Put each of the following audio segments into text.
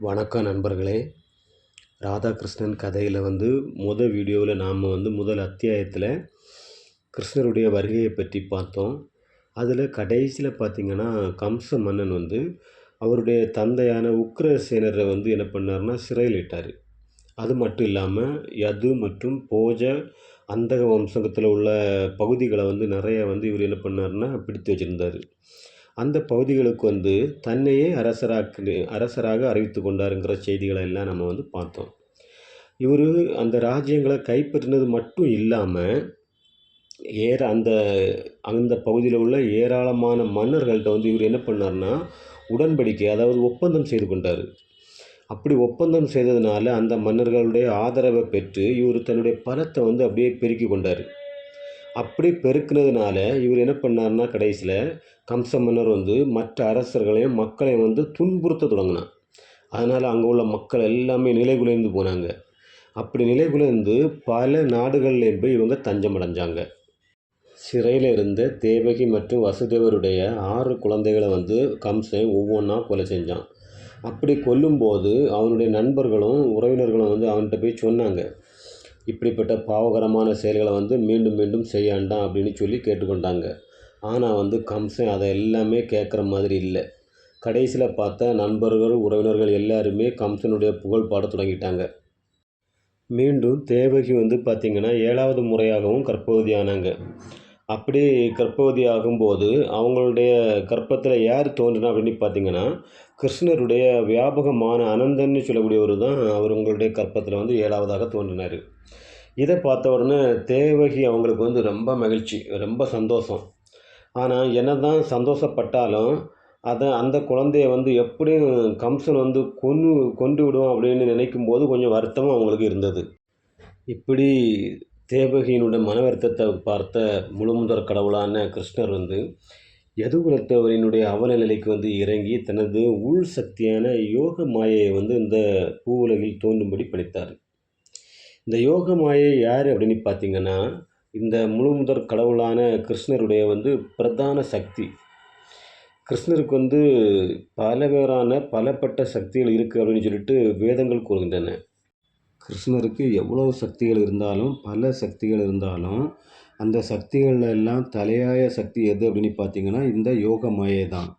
வணக்கம் நண்பர்களே. ராதாகிருஷ்ணன் கதையில் வந்து முத வீடியோவில் நாம் வந்து முதல் அத்தியாயத்தில் கிருஷ்ணருடைய வருகையை பற்றி பார்த்தோம். அதில் கடைசியில் பார்த்திங்கன்னா கம்ச மன்னன் வந்து அவருடைய தந்தையான உக்ரசேனரை வந்து என்ன பண்ணார்னா சிறையில் இட்டார் அது மட்டும் இல்லாமல் யது மற்றும் போஜ அந்தக வம்சத்தில் உள்ள பகுதிகளை வந்து நிறைய வந்து இவர் என்ன பண்ணார்னா பிடித்து வச்சுருந்தார். அந்த பகுதிகளுக்கு வந்து தன்னையே அரசராக்கு அரசராக அறிவித்து கொண்டாருங்கிற செய்திகளை எல்லாம் நம்ம வந்து பார்த்தோம். இவர் அந்த ராஜ்யங்களை கைப்பற்றினது மட்டும் இல்லாமல் ஏற அந்த அந்த பகுதியில் உள்ள ஏராளமான மன்னர்கள்ட்ட வந்து இவர் என்ன பண்ணார்னா உடன்படிக்கை அதாவது ஒப்பந்தம் செய்து கொண்டார். அப்படி ஒப்பந்தம் செய்ததுனால அந்த மன்னர்களுடைய ஆதரவை பெற்று இவர் தன்னுடைய பலத்தை வந்து அப்படியே பெருக்கி கொண்டார். அப்படி பெருக்கினதுனால இவர் என்ன பண்ணார்னா கடைசியில் கம்ச மன்னர் வந்து மற்ற அரசர்களையும் மக்களையும் வந்து துன்புறுத்த தொடங்கினான் அதனால் அங்கே உள்ள மக்கள் எல்லாமே நிலைகுலைந்து போனாங்க. அப்படி நிலைகுலைந்து பல நாடுகள்லேயும் போய் இவங்க தஞ்சம் அடைஞ்சாங்க. சிறையில் இருந்த தேவகி மற்றும் வசுதேவருடைய ஆறு குழந்தைகளை வந்து கம்சன் ஒவ்வொன்றா கொலை செஞ்சான். அப்படி கொல்லும்போது அவனுடைய நண்பர்களும் உறவினர்களும் வந்து அவன்கிட்ட போய் சொன்னாங்க. இப்படிப்பட்ட பாவகரமான செயல்களை வந்து மீண்டும் மீண்டும் செய்யாண்டாம் அப்படின்னு சொல்லி கேட்டுக்கொண்டாங்க. ஆனால் வந்து கம்சன் அதை எல்லாமே கேட்குற மாதிரி இல்லை. கடைசியில் பார்த்தா நண்பர்கள் உறவினர்கள் எல்லாருமே கம்சனுடைய புகழ் பாட தொடங்கிட்டாங்க. மீண்டும் தேவகி வந்து பார்த்திங்கன்னா ஏழாவது முறையாகவும் கர்ப்பவதி ஆனாங்க அப்படி கர்ப்பவதி ஆகும்போது அவங்களுடைய கர்ப்பத்தில் யார் தோன்றினா அப்படின்னு பார்த்தீங்கன்னா கிருஷ்ணருடைய வியாபகமான அனந்தன்னு சொல்லக்கூடியவர் தான் அவர் உங்களுடைய கர்ப்பத்தில் வந்து ஏழாவதாக தோன்றினார். இதை பார்த்த உடனே தேவகி அவங்களுக்கு வந்து ரொம்ப மகிழ்ச்சி ரொம்ப சந்தோஷம். ஆனால் என்ன தான் சந்தோஷப்பட்டாலும் அதை அந்த குழந்தைய வந்து எப்படியும் கம்சன் வந்து கொன்று கொண்டு விடுவோம் அப்படின்னு நினைக்கும் போது கொஞ்சம் வருத்தமும் அவங்களுக்கு இருந்தது. இப்படி தேவகியினுடைய மன வருத்தத்தை பார்த்த முழுமுதற் கடவுளான கிருஷ்ணர் வந்து யதுகுலத்தவரினுடைய அவல நிலைக்கு வந்து இறங்கி தனது உள் சக்தியான யோக மாயையை வந்து இந்த பூவுலகில் தோன்றும்படி படைத்தார். இந்த யோக மாயை யார் அப்படின்னு பார்த்தீங்கன்னா இந்த முழுமுதற் கடவுளான கிருஷ்ணருடைய வந்து பிரதான சக்தி. கிருஷ்ணருக்கு வந்து பல பேரான பலப்பட்ட சக்திகள் இருக்குது அப்படின்னு சொல்லிட்டு வேதங்கள் கூறுகின்றன. கிருஷ்ணருக்கு எவ்வளோ சக்திகள் இருந்தாலும் பல சக்திகள் இருந்தாலும் அந்த சக்திகள் எல்லாம் தலையாய சக்தி எது அப்படின்னு பார்த்தீங்கன்னா இந்த யோக மாயை தான்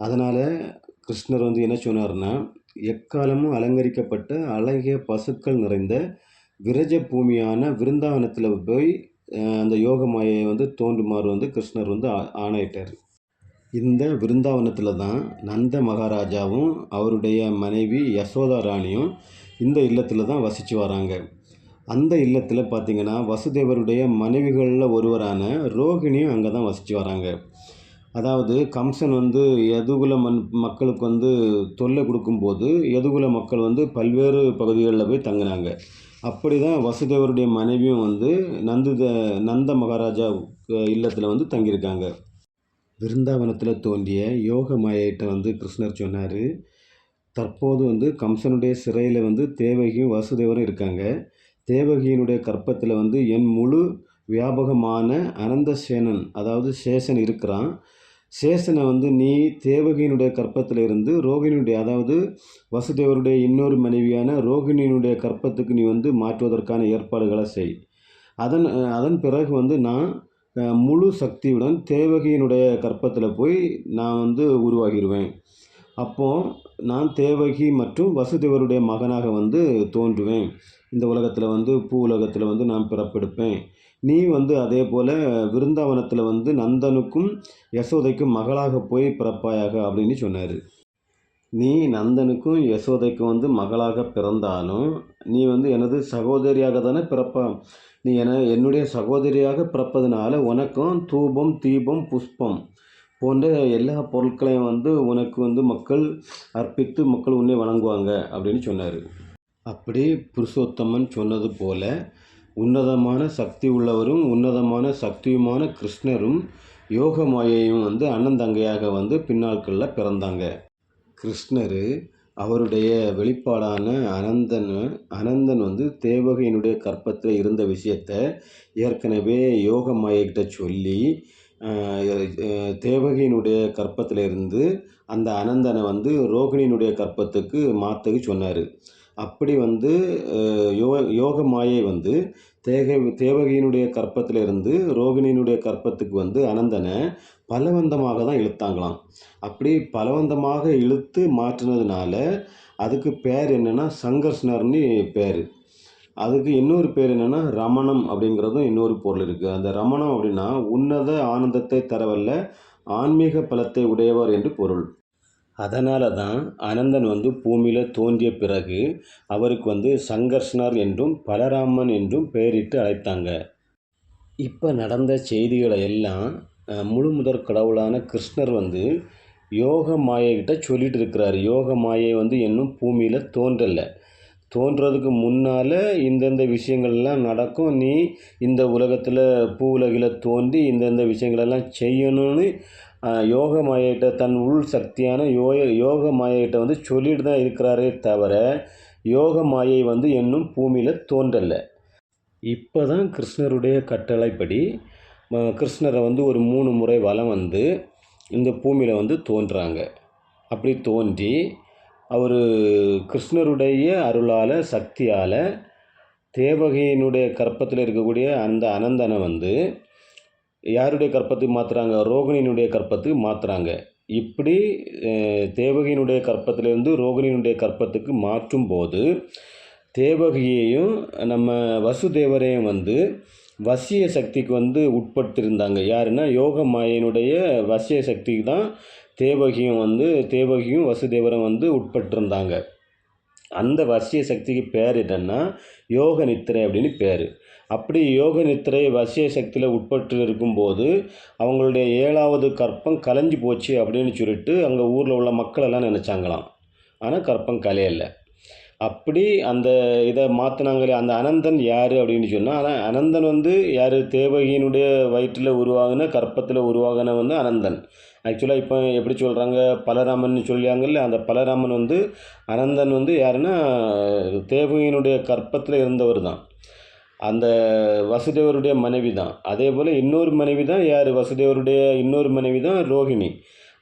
அதனால் கிருஷ்ணர் வந்து என்ன சொன்னார்னா எக்காலமும் அலங்கரிக்கப்பட்ட அழகிய பசுக்கள் நிறைந்த விரஜ பூமியான விருந்தாவனத்தில் போய் அந்த யோக மாயை வந்து தோன்றுமாறு வந்து கிருஷ்ணர் வந்து ஆணையிட்டார். இந்த விருந்தாவனத்தில் தான் நந்த மகாராஜாவும் அவருடைய மனைவி யசோதா ராணியும் இந்த இல்லத்தில் தான் வசித்து வராங்க. அந்த இல்லத்தில் பார்த்திங்கன்னா வசுதேவருடைய மனைவிகளில் ஒருவரான ரோகிணியும் அங்கே தான் வசித்து வராங்க. அதாவது கம்சன் வந்து யதுகுல மண் மக்களுக்கு வந்து தொல்லை கொடுக்கும்போது யதுகுல மக்கள் வந்து பல்வேறு பகுதிகளில் போய் தங்கினாங்க. அப்படி தான் வசுதேவருடைய மனைவியும் வந்து நந்துத நந்த மகாராஜா இல்லத்தில் வந்து தங்கியிருக்காங்க. விருந்தாவனத்தில் தோன்றிய யோக மாயிட்ட வந்து கிருஷ்ணர் சொன்னார் தற்போது வந்து கம்சனுடைய சிறையில் வந்து தேவகியும் வசுதேவரும் இருக்காங்க. தேவகியினுடைய கற்பத்தில் வந்து என் முழு வியாபகமான அனந்த சேனன் அதாவது சேஷன் இருக்கிறான். சேஷனை வந்து நீ தேவகியினுடைய கற்பத்தில் இருந்து ரோகிணியுடைய அதாவது வசுதேவருடைய இன்னொரு மனைவியான ரோகிணியினுடைய கற்பத்துக்கு நீ வந்து மாற்றுவதற்கான ஏற்பாடுகளை செய். அதன் அதன் பிறகு வந்து நான் முழு சக்தியுடன் தேவகியினுடைய கற்பத்தில் போய் நான் வந்து உருவாகிடுவேன் அப்போது நான் தேவகி மற்றும் வசுதேவருடைய மகனாக வந்து தோன்றுவேன். இந்த உலகத்தில் வந்து பூ உலகத்தில் வந்து நான் பிறப்பெடுப்பேன். நீ வந்து அதே போல் விருந்தாவனத்தில் வந்து நந்தனுக்கும் யசோதைக்கும் மகளாக போய் பிறப்பாயாக அப்படின்னு சொன்னார். நீ நந்தனுக்கும் யசோதைக்கும் வந்து மகளாக பிறந்தாலும் நீ வந்து எனது சகோதரியாக தானே பிறப்ப. நீ என என்னுடைய சகோதரியாக பிறப்பதுனால உனக்கும் தூபம் தீபம் புஷ்பம் போன்ற எல்லா பொருட்களையும் வந்து உனக்கு வந்து மக்கள் அர்ப்பித்து மக்கள் உன்னை வணங்குவாங்க அப்படின்னு சொன்னார். அப்படி புருஷோத்தமன் சொன்னது போல உன்னதமான சக்தி உள்ளவரும் உன்னதமான சக்தியுமான கிருஷ்ணரும் யோக மாயையும் வந்து அண்ணன் தங்கையாக வந்து பின்னாட்களில் பிறந்தாங்க. கிருஷ்ணர் அவருடைய வெளிப்பாடான அனந்தன் அனந்தன் வந்து தேவகையினுடைய கற்பத்தில் இருந்த விஷயத்த ஏற்கனவே யோக மாயக்கிட்ட சொல்லி தேவகியினுடைய கற்பத்திலிருந்து அந்த அனந்தனை வந்து ரோகிணியினுடைய கற்பத்துக்கு மாற்றக்கு சொன்னார். அப்படி வந்து யோ யோக மாயை வந்து தேக தேவகியினுடைய கற்பத்திலிருந்து ரோகிணியினுடைய கற்பத்துக்கு வந்து அனந்தனை பலவந்தமாக தான் இழுத்தாங்களாம். அப்படி பலவந்தமாக இழுத்து மாற்றினதுனால அதுக்கு பேர் என்னென்னா சங்கர்ஷ்ணர்னு பேர். அதுக்கு இன்னொரு பேர் என்னென்னா ரமணம் அப்படிங்கிறதும் இன்னொரு பொருள் இருக்குது அந்த ரமணம் அப்படின்னா உன்னத ஆனந்தத்தை தரவல்ல ஆன்மீக பலத்தை உடையவர் என்று பொருள். அதனால தான் அனந்தன் வந்து பூமியில் தோன்றிய பிறகு அவருக்கு வந்து சங்கர்ஷ்ணர் என்றும் பலராமன் என்றும் பெயரிட்டு அழைத்தாங்க. இப்போ நடந்த செய்திகளை எல்லாம் முழு முதற் கடவுளான கிருஷ்ணர் வந்து யோக மாயைக்கிட்ட சொல்லிட்டு இருக்கிறார். யோக மாயை வந்து இன்னும் பூமியில் தோன்றலை. தோன்றதுக்கு முன்னால் இந்தந்த விஷயங்கள்லாம் நடக்கும். நீ இந்த உலகத்தில் பூ உலகில் தோன்றி இந்தந்த விஷயங்களெல்லாம் செய்யணும்னு யோக மாயிட்ட தன் உள் சக்தியான யோக யோக மாயிட்ட வந்து சொல்லிட்டு தான் இருக்கிறாரே தவிர யோக மாயை வந்து இன்னும் பூமியில் தோன்றலை இப்போ தான் கிருஷ்ணருடைய கட்டளைப்படி கிருஷ்ணரை வந்து ஒரு மூணு முறை வலம் வந்து இந்த பூமியில் வந்து தோன்றாங்க. அப்படி தோன்றி அவர் கிருஷ்ணருடைய அருளால் சக்தியால் தேவகியினுடைய கற்பத்தில் இருக்கக்கூடிய அந்த அனந்தனை வந்து யாருடைய கற்பத்துக்கு மாற்றுறாங்க ரோகிணியினுடைய கற்பத்துக்கு மாற்றுறாங்க இப்படி தேவகியினுடைய கற்பத்திலிருந்து ரோகிணியினுடைய கற்பத்துக்கு மாற்றும் போது தேவகியையும் நம்ம வசுதேவரையும் வந்து வசிய சக்திக்கு வந்து உட்படுத்தியிருந்தாங்க. யாருன்னா யோக மாயினுடைய வசிய சக்திக்கு தான் தேவகியும் வந்து தேவகியும் வசுதேவரும் வந்து உட்பட்டிருந்தாங்க. அந்த வசிய சக்திக்கு பேர் என்னென்னா யோக நித்திரை அப்படின்னு பேர். அப்படி யோக நித்திரை வசிய சக்தியில் உட்பட்டு இருக்கும்போது அவங்களுடைய ஏழாவது கற்பம் கலைஞ்சு போச்சு அப்படின்னு சொல்லிட்டு அங்கே ஊரில் உள்ள மக்கள் எல்லாம் நினச்சாங்களாம். ஆனால் கற்பம் கலையலை. அப்படி அந்த இதை மாற்றினாங்களே அந்த அனந்தன் யார் அப்படின்னு சொன்னால் ஆனால் அனந்தன் வந்து யார்? தேவகியினுடைய வயிற்றில் உருவாகின கற்பத்தில் உருவாகின வந்து அனந்தன். ஆக்சுவலாக இப்போ எப்படி சொல்கிறாங்க பலராமன் சொல்லியாங்கல்ல அந்த பலராமன் வந்து அனந்தன் வந்து யாருன்னா தேவகியினுடைய கற்பத்தில் இருந்தவர் தான். அந்த வசுதேவருடைய மனைவி தான். அதே போல் இன்னொரு மனைவி தான் யார்? வசுதேவருடைய இன்னொரு மனைவி தான் ரோஹிணி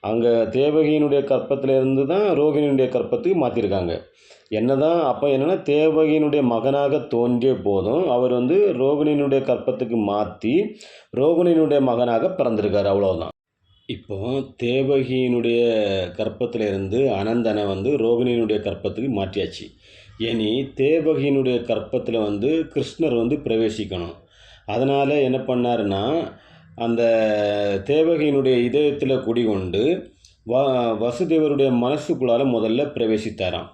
அங்கே தேவகியினுடைய கற்பத்தில் இருந்து தான் ரோகிணியுடைய கற்பத்துக்கு மாற்றிருக்காங்க என்ன தான் அப்போ என்னென்னா தேவகியினுடைய மகனாக தோன்றிய போதும் அவர் வந்து ரோகிணியினுடைய கற்பத்துக்கு மாற்றி ரோகிணியினுடைய மகனாக பிறந்திருக்கார் அவ்வளோதான் இப்போ தேவகியினுடைய கற்பத்தில் இருந்து அனந்தனை வந்து ரோகிணியினுடைய கற்பத்துக்கு மாற்றியாச்சு. இனி தேவகியினுடைய கற்பத்தில் வந்து கிருஷ்ணர் வந்து பிரவேசிக்கணும். அதனால் என்ன பண்ணாருன்னா அந்த தேவகியினுடைய இதயத்தில் குடிகொண்டு வ வசுதேவருடைய மனசுக்குள்ளால் முதல்ல பிரவேசித்தாராம்.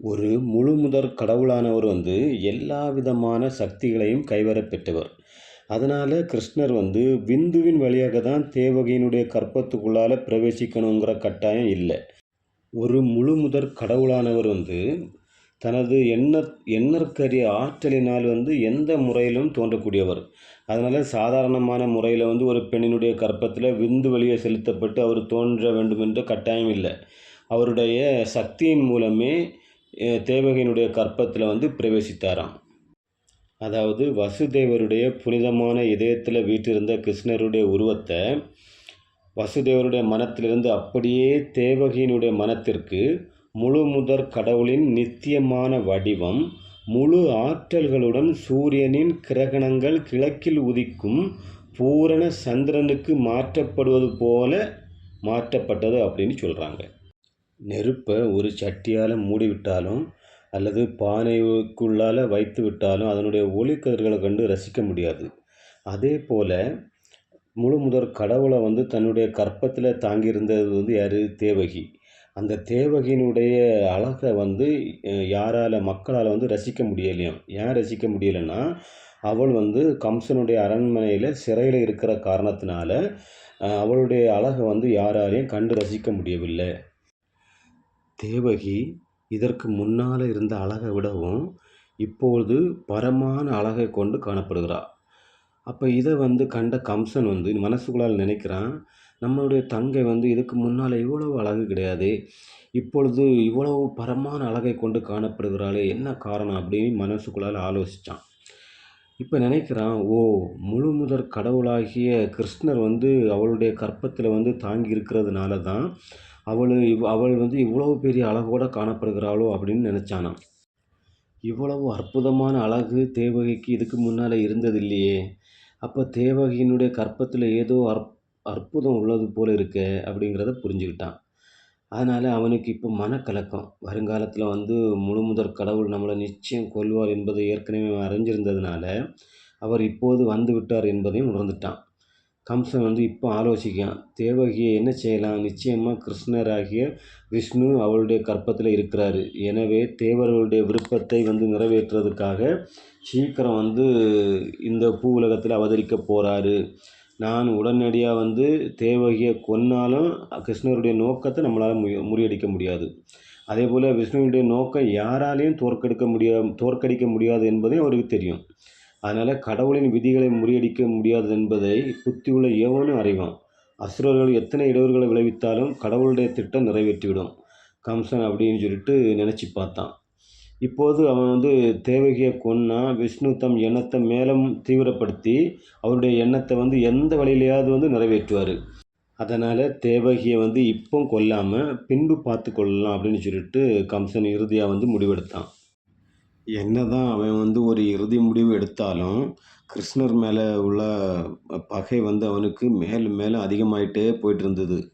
ஒரு முழு முதற் கடவுளானவர் வந்து எல்லா விதமான சக்திகளையும் கைவரப்பெற்றவர் அதனால் கிருஷ்ணர் வந்து விந்துவின் வழியாக தான் தேவகையினுடைய கற்பத்துக்குள்ளால் பிரவேசிக்கணுங்கிற கட்டாயம் இல்லை. ஒரு முழு முதற் கடவுளானவர் வந்து தனது எண்ண எண்ணற்கரிய ஆற்றலினால் வந்து எந்த முறையிலும் தோன்றக்கூடியவர். அதனால் சாதாரணமான முறையில் வந்து ஒரு பெண்ணினுடைய கற்பத்தில் விந்து வழியை செலுத்தப்பட்டு அவர் தோன்ற வேண்டும் என்ற கட்டாயம் இல்லை. அவருடைய சக்தியின் மூலமே தேவகையினுடைய கற்பத்தில் வந்து பிரவேசித்தாராம். அதாவது வசுதேவருடைய புனிதமான இதயத்தில் வீட்டிருந்த கிருஷ்ணருடைய உருவத்தை வசுதேவருடைய மனத்திலிருந்து அப்படியே தேவகியினுடைய மனத்திற்கு முழு முதற் கடவுளின் நித்தியமான வடிவம் முழு ஆற்றல்களுடன் சூரியனின் கிரகணங்கள் கிழக்கில் உதிக்கும் பூரண சந்திரனுக்கு மாற்றப்படுவது போல மாற்றப்பட்டது அப்படின்னு சொல்கிறாங்க நெருப்பை ஒரு சட்டியால் மூடிவிட்டாலும் அல்லது பானைக்குள்ளால் வைத்து விட்டாலும் அதனுடைய ஒளிக்கதிர்களை கண்டு ரசிக்க முடியாது. அதே போல் முழு முதற் கடவுளை வந்து தன்னுடைய கற்பத்தில் தாங்கியிருந்தது வந்து யார்? தேவகி. அந்த தேவகியினுடைய அழகை வந்து யாரால் மக்களால் வந்து ரசிக்க முடியலையாம். ஏன் ரசிக்க முடியலைன்னா அவள் வந்து கம்சனுடைய அரண்மனையில் சிறையில் இருக்கிற காரணத்தினால அவளுடைய அழகை வந்து யாராலையும் கண்டு ரசிக்க முடியவில்லை. தேவகி இதற்கு முன்னால் இருந்த அழகை விடவும் இப்பொழுது பரமான அழகை கொண்டு காணப்படுகிறாள் அப்போ இதை வந்து கண்ட கம்சன் வந்து மனசுக்குள்ளால் நினைக்கிறான் நம்மளுடைய தங்கை வந்து இதுக்கு முன்னால் இவ்வளவு அழகு கிடையாது இப்பொழுது இவ்வளவு பரமான அழகை கொண்டு காணப்படுகிறாளே என்ன காரணம் அப்படின்னு மனசுக்குள்ளால் ஆலோசித்தான் இப்போ நினைக்கிறான் ஓ முழு முதற் கடவுளாகிய கிருஷ்ணர் வந்து அவளுடைய கற்பத்தில் வந்து தாங்கி இருக்கிறதுனால தான் அவள் இவ் அவள் வந்து இவ்வளவு பெரிய அழகோடு காணப்படுகிறாளோ அப்படின்னு நினச்சானாம். இவ்வளவு அற்புதமான அழகு தேவகிக்கு இதுக்கு முன்னால் இருந்தது இல்லையே அப்போ தேவகியினுடைய கற்பத்தில் ஏதோ அற் அற்புதம் உள்ளது போல் இருக்க அப்படிங்கிறத புரிஞ்சுக்கிட்டான். அதனால் அவனுக்கு இப்போ மனக்கலக்கம். வருங்காலத்தில் வந்து முழு முதற் கடவுள் நம்மளை நிச்சயம் கொள்வார் என்பதை ஏற்கனவே அறிஞ்சிருந்ததுனால அவர் இப்போது வந்து விட்டார் என்பதையும் உணர்ந்துட்டான். கம்சன் வந்து இப்போ ஆலோசிக்கிறான். தேவகியை என்ன செய்யலாம்? நிச்சயமாக கிருஷ்ணராகிய விஷ்ணு அவளுடைய கற்பத்தில் இருக்கிறாரு. எனவே தேவர்களுடைய விருப்பத்தை வந்து நிறைவேற்றுறதுக்காக சீக்கிரம் வந்து இந்த பூ உலகத்தில் அவதரிக்க போகிறாரு நான் உடனடியாக வந்து தேவகியை கொன்னாலும் கிருஷ்ணருடைய நோக்கத்தை நம்மளால் முய முறியடிக்க முடியாது. அதே போல் விஷ்ணுவினுடைய நோக்கம் யாராலையும் தோற்கடிக்க முடியா தோற்கடிக்க முடியாது என்பதையும் அவருக்கு தெரியும். அதனால் கடவுளின் விதிகளை முறியடிக்க முடியாது என்பதை புத்தி உள்ள ஏவனும் அறிவான். அசுரர்கள் எத்தனை இடவர்களை விளைவித்தாலும் கடவுளுடைய திட்டம் நிறைவேற்றிவிடும். கம்சன் அப்படின்னு சொல்லிட்டு நினச்சி பார்த்தான். இப்போது அவன் வந்து தேவகியை கொன்னா விஷ்ணு தம் எண்ணத்தை மேலும் தீவிரப்படுத்தி அவருடைய எண்ணத்தை வந்து எந்த வழியிலையாவது வந்து நிறைவேற்றுவார். அதனால் தேவகியை வந்து இப்போ கொல்லாமல் பின்பு பார்த்து கொள்ளலாம் அப்படின்னு சொல்லிட்டு கம்சன் இறுதியாக வந்து முடிவெடுத்தான். என்னதான் அவன் வந்து ஒரு இறுதி முடிவு எடுத்தாலும் கிருஷ்ணர் மேலே உள்ள பகை வந்து அவனுக்கு மேலும் மேலும் அதிகமாயிட்டே போயிட்டு இருந்தது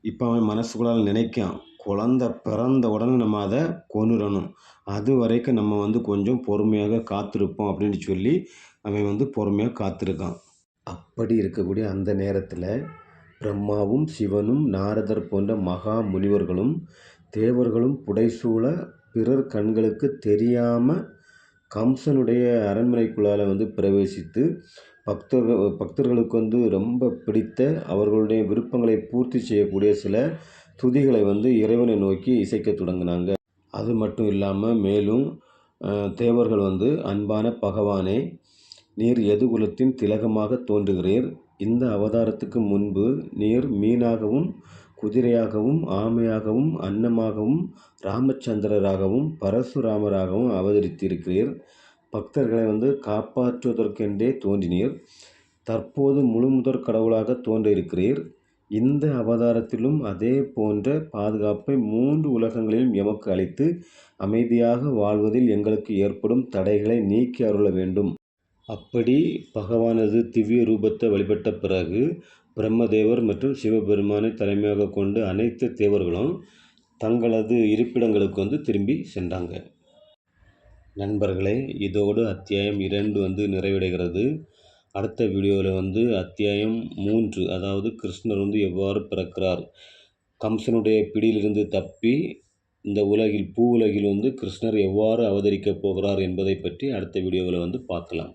இப்போ அவன் மனசுக்குள்ளால் நினைக்கான் குழந்த பிறந்த உடனே நம்ம அதை கொண்டுடணும் அது வரைக்கும் நம்ம வந்து கொஞ்சம் பொறுமையாக காத்திருப்போம் அப்படின்னு சொல்லி அவன் வந்து பொறுமையாக காத்திருக்கான். அப்படி இருக்கக்கூடிய அந்த நேரத்தில் பிரம்மாவும் சிவனும் நாரதர் போன்ற மகா முனிவர்களும் தேவர்களும் புடைசூழ பிறர் கண்களுக்கு தெரியாமல் கம்சனுடைய அரண்மனைக்குள்ளால் வந்து பிரவேசித்து பக்தர்கள் பக்தர்களுக்கு வந்து ரொம்ப பிடித்த அவர்களுடைய விருப்பங்களை பூர்த்தி செய்யக்கூடிய சில துதிகளை வந்து இறைவனை நோக்கி இசைக்க தொடங்கினாங்க. அது மட்டும் இல்லாமல் மேலும் தேவர்கள் வந்து அன்பான பகவானே நீர் எதுகுலத்தின் திலகமாக தோன்றுகிறீர்? இந்த அவதாரத்துக்கு முன்பு நீர் மீனாகவும் குதிரையாகவும் ஆமையாகவும் அன்னமாகவும் ராமச்சந்திரராகவும் பரசுராமராகவும் அவதரித்திருக்கிறீர். பக்தர்களை வந்து காப்பாற்றுவதற்கென்றே தோன்றினீர். தற்போது முழு முதற் கடவுளாக தோன்றியிருக்கிறீர். இந்த அவதாரத்திலும் அதே போன்ற பாதுகாப்பை மூன்று உலகங்களிலும் எமக்கு அளித்து அமைதியாக வாழ்வதில் எங்களுக்கு ஏற்படும் தடைகளை நீக்கி அருள வேண்டும். அப்படி பகவானது திவ்ய ரூபத்தை வழிபட்ட பிறகு பிரம்மதேவர் மற்றும் சிவபெருமானை தலைமையாக கொண்டு அனைத்து தேவர்களும் தங்களது இருப்பிடங்களுக்கு வந்து திரும்பி சென்றாங்க. நண்பர்களே இதோடு அத்தியாயம் இரண்டு வந்து நிறைவடைகிறது. அடுத்த வீடியோவில் வந்து அத்தியாயம் மூன்று அதாவது கிருஷ்ணர் வந்து எவ்வாறு பிறக்கிறார்? கம்சனுடைய பிடியிலிருந்து தப்பி இந்த உலகில் பூ உலகில் வந்து கிருஷ்ணர் எவ்வாறு அவதரிக்கப் போகிறார் என்பதை பற்றி அடுத்த வீடியோவில் வந்து பார்க்கலாம்.